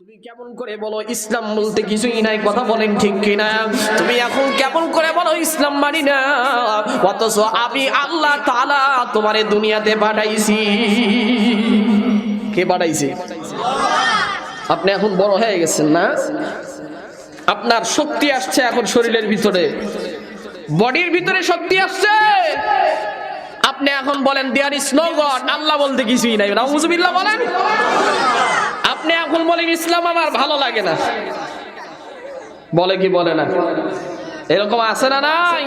তুমি কেমন করে বলো ইসলাম বলতে কিছুই নাই, কথা বলেন ঠিক কিনা? তুমি এখন কেমন করে বলো ইসলাম মানি না? অথচ আমি আল্লাহ তাআলা তোমারে দুনিয়াতে পাঠাইছি। কে পাঠাইছে? আপনি এখন বড় হয়ে গেছেন না? আপনার শক্তি আসছে এখন শরীরের ভিতরে। বডির ভিতরে শক্তি আসছে। আপনি এখন বলেন দেয়ার ইস নো গড আল্লাহ বলতে কিছুই নাই। নাউজুবিল্লাহ বলেন। আপনি এখন বলেন, ইসলাম আমার ভালো লাগে না। বলে কি বলে না? এরকম আছে না নাই?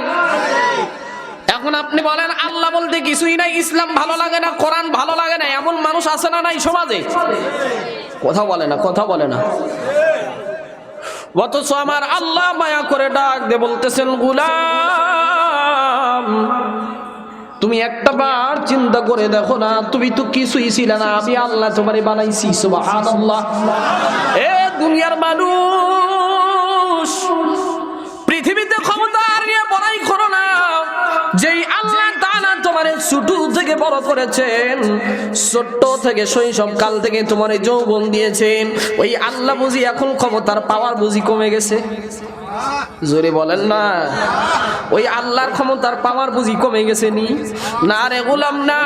এখন আপনি বলেন, আল্লাহ বলতে কিছুই নাই, ইসলাম ভালো লাগে না, কোরআন ভালো লাগে না, এমন মানুষ আছে না নাই সমাজে? কথা বলে না, কথা বলে না। অথচ আমার আল্লাহ মায়া করে ডাক দে বলতেছেন, গুলাম তুমি একটা বার চিন্তা করে দেখো না, তুমি তো কিছুই ছিলে না, আমি আল্লাহ তোমারে বানাইছি, সুবহানাল্লাহ। এ দুনিয়ার মানুষ, পৃথিবীতে ক্ষমতা নিয়ে বড়াই করো না, যেই আল্লাহ তাআলা তোমারে ছোট থেকে বড় করেছেন, ছোট্ট থেকে শৈশব কাল থেকে তোমার যৌবন দিয়েছেন, ওই আল্লাহ বুঝি এখন ক্ষমতার পাওয়ার বুঝি কমে গেছে। জোরে বলেন না। ওই আল্লাহর ক্ষমতার পাওয়ার বুঝি কমে গেছে নি? না রে গোলাম, না।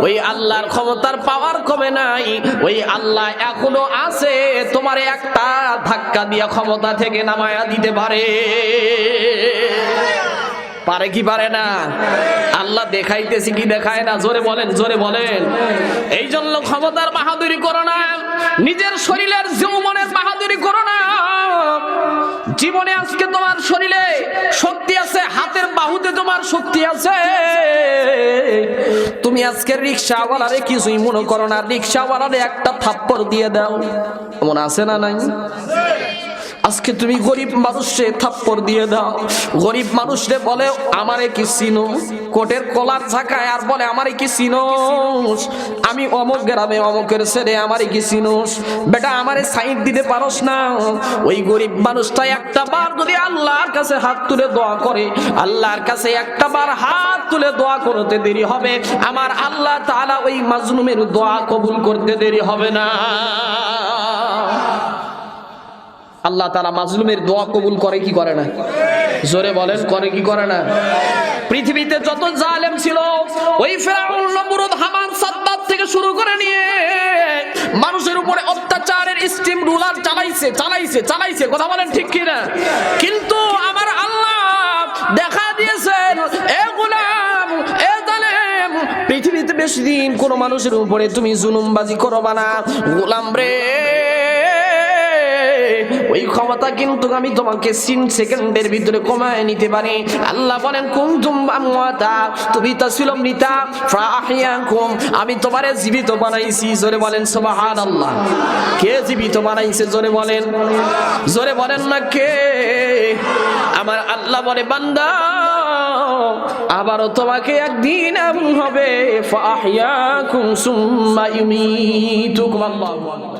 ওই আল্লাহর ক্ষমতার পাওয়ার কমে নাই। ওই আল্লাহ এখনও আছে, তোমার একটা ধাক্কা দিয়া ক্ষমতা থেকে নামায়া দিতে পারে। পারে কি পারে না? আল্লাহ দেখাইতেছি কি দেখায় না? জোরে বলেন জোরে বলেন। এই জন্য ক্ষমতার বাহাদুরি করো না। নিজের শরীরের জীবনে আজকে তোমার শরীরে শক্তি আছে, হাতের বাহুতে তোমার শক্তি আছে। তুমি আজকে রিক্সাওয়ালারে কিছুই মনে করো না, রিক্সাওয়ালারে একটা থাপ্পড় দিয়ে দাও। মনে আছে না নাই? আজকে তুমি গরিব মানুষে থাপ্পড় দিয়ে দাও। গরিব মানুষরে বলে, আমারে কি চিনো? কোটের কলার ঝাঁকায় আর বলে, আমারে কি চিনোস আমি অমুক গ্রামে অমুকের ছেলে, আমারে কি চিনোস বেটা, আমারে সাইড দিতে পারস না? ওই গরিব মানুষটা একটা বার যদি আল্লাহর কাছে হাত তুলে দোয়া করে, আল্লাহর কাছে একটা বার হাত তুলে দোয়া করতে দেরি হবে। আমার আল্লাহ তাআলা ওই মাজলুমের দোয়া কবুল করতে দেরি হবে না। আল্লাহ তারা মাজলুমের দোয়া কবুল করে কি করে না? জোরে বলেন, করে কি করে না? পৃথিবীতে যত জালেম ছিল, ওই ফেরাউন নমরুদ হামান সাদ্দাত থেকে শুরু করে নিয়ে মানুষের উপরে অত্যাচারের স্টিম রুলার চালাইছে চালাইছে চালাইছে। কথা বলেন ঠিক কি না কিন্তু আমার আল্লাহ দেখা দিয়েছেন, এ গোলাম, এ জালেম, পৃথিবীতে বেশি দিন কোনো মানুষের উপরে তুমি জুলুমবাজি করবা না। গোলাম রে। ওই ক্ষমতা কিন্তু আমি তোমাকে তিন সেকেন্ডের ভিতরে কমায় নিতে পারি। আল্লাহ বলেন, কুনতুম আমওয়াতা? তুমি তা ছিল মৃতা। ফাহিয়াকুম, আমি তোমারে জীবিত বানাইছি। জোরে বলেন, সুবহানাল্লাহ। কে জীবিত বানাইছে? জোরে বলেন। জোরে বলেন না কে? আমার আল্লাহ বলে, বান্দা, আবারও তোমাকে একদিন এমন হবে। ফাহিয়াকুম সুম্মা ইউমিতুকুম আল্লাহু আকবার।